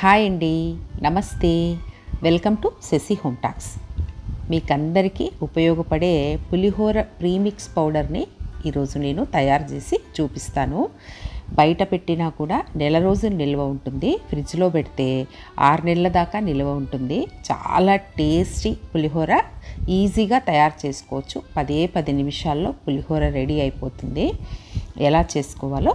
Hi అండి. నమస్తే. Welcome to Shashi home talks. మీకందరికీ ఉపయోగపడే పులిహోర ప్రీమిక్స్ పౌడర్ని ఈరోజు నేను తయారు చేసి చూపిస్తాను. బయట పెట్టినా కూడా నెల రోజులు నిల్వ ఉంటుంది. ఫ్రిడ్జ్లో పెడితే ఆరు నెలల దాకా నిల్వ ఉంటుంది. చాలా టేస్టీ పులిహోర. ఈజీగా తయారు చేసుకోవచ్చు. పదే పది నిమిషాల్లో పులిహోర రెడీ అయిపోతుంది. ఎలా చేసుకోవాలో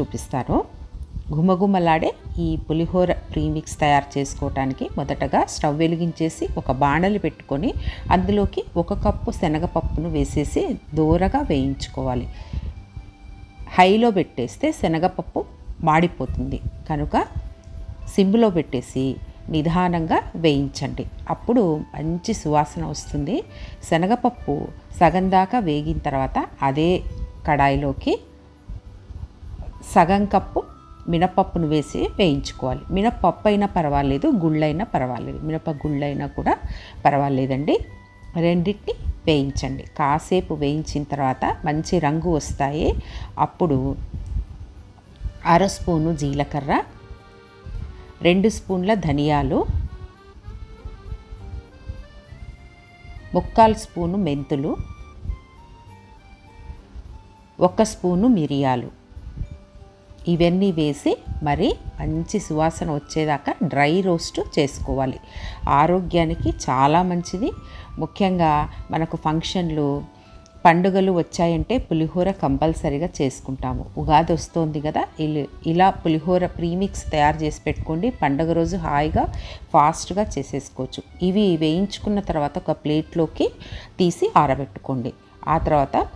చూపిస్తాను. గుమగుమలాడే ఈ పులిహోర ప్రీమిక్స్ తయారు చేసుకోవటానికి మొదటగా స్టవ్ వెలిగించేసి ఒక బాణలి పెట్టుకొని అందులోకి ఒక కప్పు శనగపప్పును వేసేసి దూరగా వేయించుకోవాలి. హైలో పెట్టేస్తే శనగపప్పు మాడిపోతుంది. కనుక సిమ్లో పెట్టేసి నిదానంగా వేయించండి. అప్పుడు మంచి సువాసన వస్తుంది. శనగపప్పు సగం దాకా వేగిన తర్వాత అదే కడాయిలోకి సగం కప్పు మినపప్పును వేసి వేయించుకోవాలి. మినపప్పు అయినా పర్వాలేదు గుళ్ళైనా పర్వాలేదు. మినప గుళ్ళైనా కూడా పర్వాలేదండి. రెండింటిని వేయించండి. కాసేపు వేయించిన తర్వాత మంచి రంగు వస్తాయి. అప్పుడు అర స్పూను జీలకర్ర రెండు స్పూన్ల ధనియాలు ముక్కాలు స్పూను మెంతులు ఒక స్పూను మిరియాలు. ఇవన్నీ వేసి మరి మంచి సువాసన వచ్చేదాకా డ్రై రోస్ట్ చేసుకోవాలి. ఆరోగ్యానికి చాలా మంచిది. ముఖ్యంగా మనకు ఫంక్షన్లు పండుగలు వచ్చాయంటే పులిహోర కంపల్సరీగా చేసుకుంటాము. ఉగాది వస్తోంది కదా ఇలా పులిహోర ప్రీమిక్స్ తయారు చేసి పెట్టుకోండి. పండుగ రోజు హాయిగా ఫాస్ట్గా చేసేసుకోవచ్చు. ఇవి వేయించుకున్న తర్వాత ఒక ప్లేట్లోకి తీసి ఆరబెట్టుకోండి. ఆ తర్వాత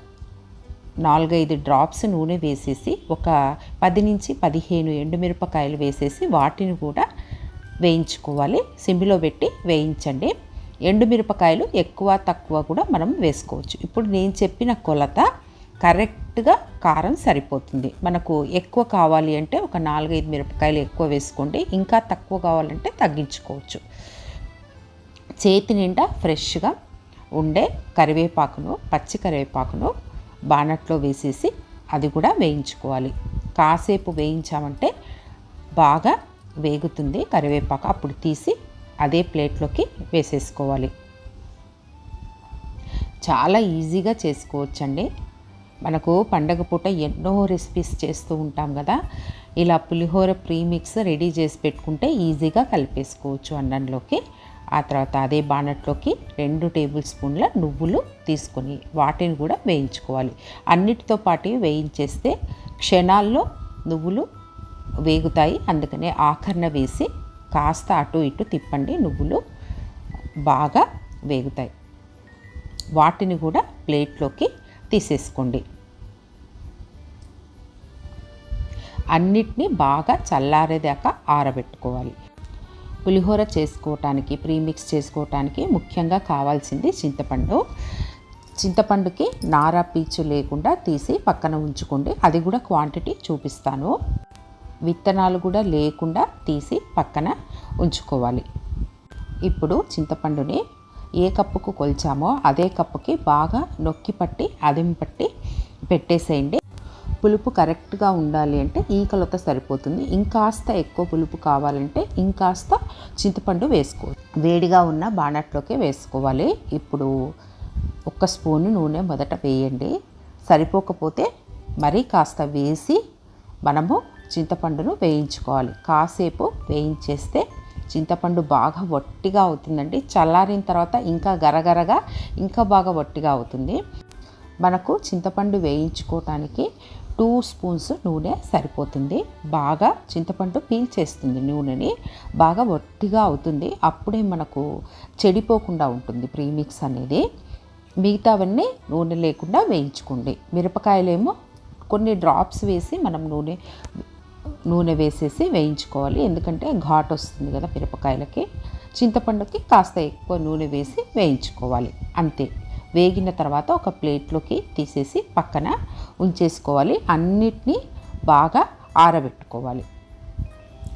నాలుగైదు డ్రాప్స్ నూనె వేసేసి ఒక పది నుంచి పదిహేను ఎండుమిరపకాయలు వేసేసి వాటిని కూడా వేయించుకోవాలి. సిమ్లో పెట్టి వేయించండి. ఎండుమిరపకాయలు ఎక్కువ తక్కువ కూడా మనం వేసుకోవచ్చు. ఇప్పుడు నేను చెప్పిన కొలత కరెక్ట్గా కారం సరిపోతుంది. మనకు ఎక్కువ కావాలి అంటే ఒక నాలుగైదు మిరపకాయలు ఎక్కువ వేసుకోండి. ఇంకా తక్కువ కావాలంటే తగ్గించుకోవచ్చు. చేతి నిండా ఫ్రెష్గా ఉండే కరివేపాకును పచ్చి కరివేపాకును బానట్లో వేసేసి అది కూడా వేయించుకోవాలి. కాసేపు వేయించామంటే బాగా వేగుతుంది కరివేపాకు. అప్పుడు తీసి అదే ప్లేట్లోకి వేసేసుకోవాలి. చాలా ఈజీగా చేసుకోవచ్చండి. మనకు పండగ పూట ఎన్నో రెసిపీస్ చేస్తూ ఉంటాం కదా. ఇలా పులిహోర ప్రీమిక్స్ రెడీ చేసి పెట్టుకుంటే ఈజీగా కలిపేసుకోవచ్చు అన్నంలోకి. ఆ తర్వాత అదే బాణట్లోకి రెండు టేబుల్ స్పూన్ల నువ్వులు తీసుకొని వాటిని కూడా వేయించుకోవాలి. అన్నిటితో పాటు వేయించేస్తే క్షణాల్లో నువ్వులు వేగుతాయి. అందుకనే ఆఖరణ వేసి కాస్త అటు ఇటు తిప్పండి. నువ్వులు బాగా వేగుతాయి. వాటిని కూడా ప్లేట్లోకి తీసేసుకోండి. అన్నిటినీ బాగా చల్లారేదాకా ఆరబెట్టుకోవాలి. పులిహోర చేసుకోవటానికి ప్రీమిక్స్ చేసుకోవటానికి ముఖ్యంగా కావాల్సింది చింతపండు. చింతపండుకి నార పీచు లేకుండా తీసి పక్కన ఉంచుకోండి. అది కూడా క్వాంటిటీ చూపిస్తాను. విత్తనాలు కూడా లేకుండా తీసి పక్కన ఉంచుకోవాలి. ఇప్పుడు చింతపండుని ఏ కప్పుకు కొల్చామో అదే కప్పుకి బాగా నొక్కి పట్టి అదిం పట్టి పెట్టేసేయండి. పులుపు కరెక్ట్గా ఉండాలి అంటే ఈ కొలత సరిపోతుంది. ఇంకాస్త ఎక్కువ పులుపు కావాలంటే ఇంకాస్త చింతపండు వేసుకోవాలి వేడిగా ఉన్న బాణట్లోకి వేసుకోవాలి. ఇప్పుడు ఒక స్పూను నూనె మొదట వేయండి. సరిపోకపోతే మరీ కాస్త వేసి మనము చింతపండును వేయించుకోవాలి. కాసేపు వేయించేస్తే చింతపండు బాగా వట్టిగా అవుతుందండి. చల్లారిన తర్వాత ఇంకా గరగరగా ఇంకా బాగా వట్టిగా అవుతుంది. మనకు చింతపండు వేయించుకోవటానికి టూ స్పూన్స్ నూనె సరిపోతుంది. బాగా చింతపండు పీల్చేస్తుంది నూనెని. బాగా వట్టిగా అవుతుంది. అప్పుడే మనకు చెడిపోకుండా ఉంటుంది ప్రీమిక్స్ అనేది. మిగతావన్నీ నూనె లేకుండా వేయించుకోండి. మిరపకాయలేమో కొన్ని డ్రాప్స్ వేసి మనం నూనె నూనె వేసేసి వేయించుకోవాలి. ఎందుకంటే ఘాట్ వస్తుంది కదా మిరపకాయలకి. చింతపండుకి కాస్త ఎక్కువ నూనె వేసి వేయించుకోవాలి. అంతే. వేగిన తర్వాత ఒక ప్లేట్లోకి తీసేసి పక్కన ఉంచేసుకోవాలి. అన్నిటినీ బాగా ఆరబెట్టుకోవాలి.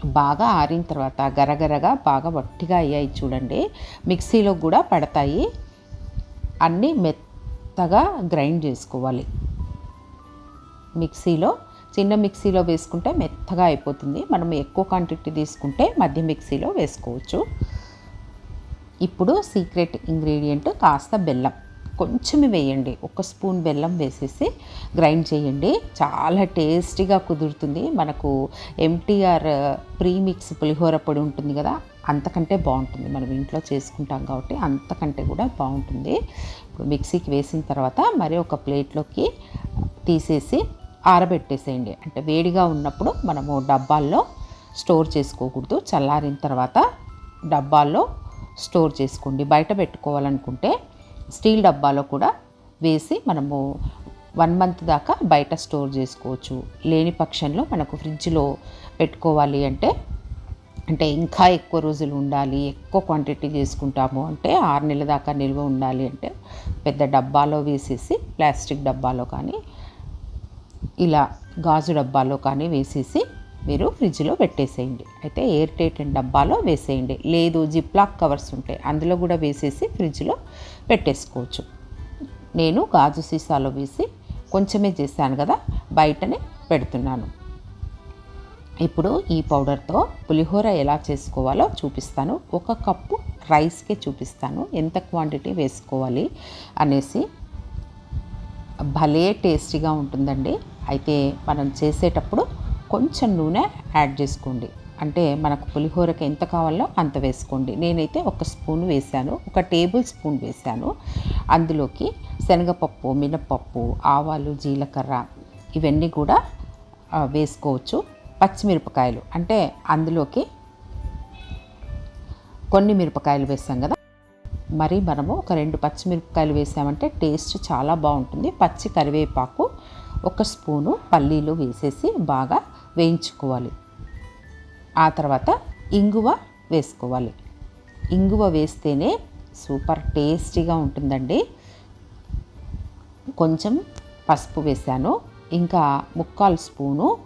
బాగా ఆరిన తర్వాత గరగరగా బాగా వట్టిగా అయ్యాయి చూడండి. మిక్సీలో కూడా పడతాయి. అన్నీ మెత్తగా గ్రైండ్ చేసుకోవాలి. మిక్సీలో చిన్న మిక్సీలో వేసుకుంటే మెత్తగా అయిపోతుంది. మనం ఎక్కువ క్వాంటిటీ తీసుకుంటే మధ్య మిక్సీలో వేసుకోవచ్చు. ఇప్పుడు సీక్రెట్ ఇంగ్రీడియంట్ కాస్త బెల్లం. కొంచెం వేయండి. ఒక స్పూన్ బెల్లం వేసేసి గ్రైండ్ చేయండి. చాలా టేస్టీగా కుదురుతుంది. మనకు ఎంటీఆర్ ప్రీమిక్స్ పులిహోర పొడి ఉంటుంది కదా అంతకంటే బాగుంటుంది. మనం ఇంట్లో చేసుకుంటాం కాబట్టి అంతకంటే కూడా బాగుంటుంది. ఇప్పుడు మిక్సీకి వేసిన తర్వాత మరి ఒక ప్లేట్లోకి తీసేసి ఆరబెట్టేసేయండి. అంటే వేడిగా ఉన్నప్పుడు మనము డబ్బాల్లో స్టోర్ చేసుకోకూడదు. చల్లారిన తర్వాత డబ్బాల్లో స్టోర్ చేసుకోండి. బయట పెట్టుకోవాలనుకుంటే స్టీల్ డబ్బాలో కూడా వేసి మనము వన్ మంత్ దాకా బయట స్టోర్ చేసుకోవచ్చు. లేని పక్షంలో మనకు ఫ్రిడ్జ్లో పెట్టుకోవాలి అంటే అంటే ఇంకా ఎక్కువ రోజులు ఉండాలి ఎక్కువ క్వాంటిటీ చేసుకుంటాము అంటే ఆరు నెలల దాకా నిల్వ ఉండాలి అంటే పెద్ద డబ్బాలో వేసేసి ప్లాస్టిక్ డబ్బాలో కానీ ఇలా గాజు డబ్బాలో కానీ వేసేసి మీరు ఫ్రిడ్జ్లో పెట్టేసేయండి. అయితే ఎయిర్ టైట్ డబ్బాలో వేసేయండి. లేదు జిప్లాక్ కవర్స్ ఉంటాయి. అందులో కూడా వేసేసి ఫ్రిడ్జ్లో పెట్టేసుకోవచ్చు. నేను గాజు సీసాలో వేసి కొంచెమే చేశాను కదా బయటనే పెడుతున్నాను. ఇప్పుడు ఈ పౌడర్తో పులిహోర ఎలా చేసుకోవాలో చూపిస్తాను. ఒక కప్పు రైస్కే చూపిస్తాను. ఎంత క్వాంటిటీ వేసుకోవాలి అనేసి. భలే టేస్టీగా ఉంటుందండి. అయితే మనం చేసేటప్పుడు కొంచెం నూనె యాడ్ చేసుకోండి. అంటే మనకు పులిహోరకి ఎంత కావాలో అంత వేసుకోండి. నేనైతే ఒక స్పూన్ వేశాను ఒక టేబుల్ స్పూన్ వేశాను. అందులోకి శనగపప్పు మినపప్పు ఆవాలు జీలకర్ర ఇవన్నీ కూడా వేసుకోవచ్చు. పచ్చిమిరపకాయలు అంటే అందులోకి కొన్ని మిరపకాయలు వేస్తాం కదా. మరి మనము ఒక రెండు పచ్చిమిరపకాయలు వేసామంటే టేస్ట్ చాలా బాగుంటుంది. పచ్చి కరివేపాకు ఒక స్పూను పల్లీలు వేసేసి బాగా వేయించుకోవాలి. ఆ తర్వాత ఇంగువ వేసుకోవాలి. ఇంగువ వేస్తేనే సూపర్ టేస్టీగా ఉంటుందండి. కొంచెం పసుపు వేశాను. ఇంకా ముక్కాలు స్పూను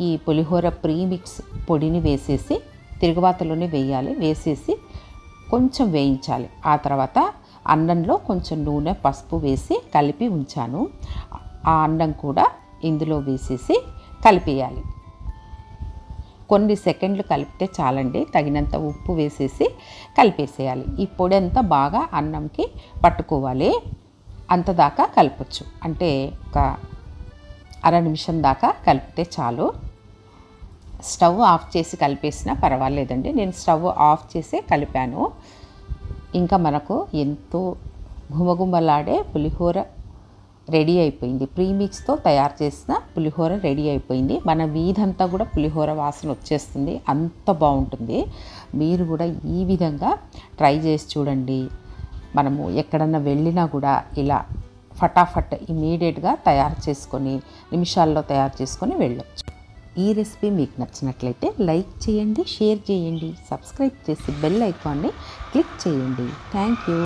ఈ పులిహోర ప్రీమిక్స్ పొడిని వేసేసి తిరుగుబాతలోనే వేయాలి. వేసేసి కొంచెం వేయించాలి. ఆ తర్వాత అన్నంలో కొంచెం నూనె పసుపు వేసి కలిపి ఉంచాను. ఆ అన్నం కూడా ఇందులో వేసేసి కలిపేయాలి. కొన్ని సెకండ్లు కలిపితే చాలండి. తగినంత ఉప్పు వేసేసి కలిపేసేయాలి. ఈ పొడి అంతా బాగా అన్నంకి పట్టుకోవాలి. అంత దాకా కలపచ్చు. అంటే ఒక అర నిమిషం దాకా కలిపితే చాలు. స్టవ్ ఆఫ్ చేసి కలిపేసినా పర్వాలేదండి. నేను స్టవ్ ఆఫ్ చేసే కలిపాను. ఇంకా మనకు ఎంతో గుమగుమలాడే పులిహోర రెడీ అయిపోయింది. ప్రీమిక్స్తో తయారు చేసిన పులిహోర రెడీ అయిపోయింది. మన వీధంతా కూడా పులిహోర వాసన వచ్చేస్తుంది. అంత బాగుంటుంది. మీరు కూడా ఈ విధంగా ట్రై చేసి చూడండి. మనము ఎక్కడన్నా వెళ్ళినా కూడా ఇలా ఫటాఫట్ ఇమీడియట్గా తయారు చేసుకొని నిమిషాల్లో తయారు చేసుకొని వెళ్ళొచ్చు. ఈ రెసిపీ మీకు నచ్చినట్లయితే లైక్ చేయండి షేర్ చేయండి సబ్స్క్రైబ్ చేసి బెల్ ఐకాన్ని క్లిక్ చేయండి. Thank you.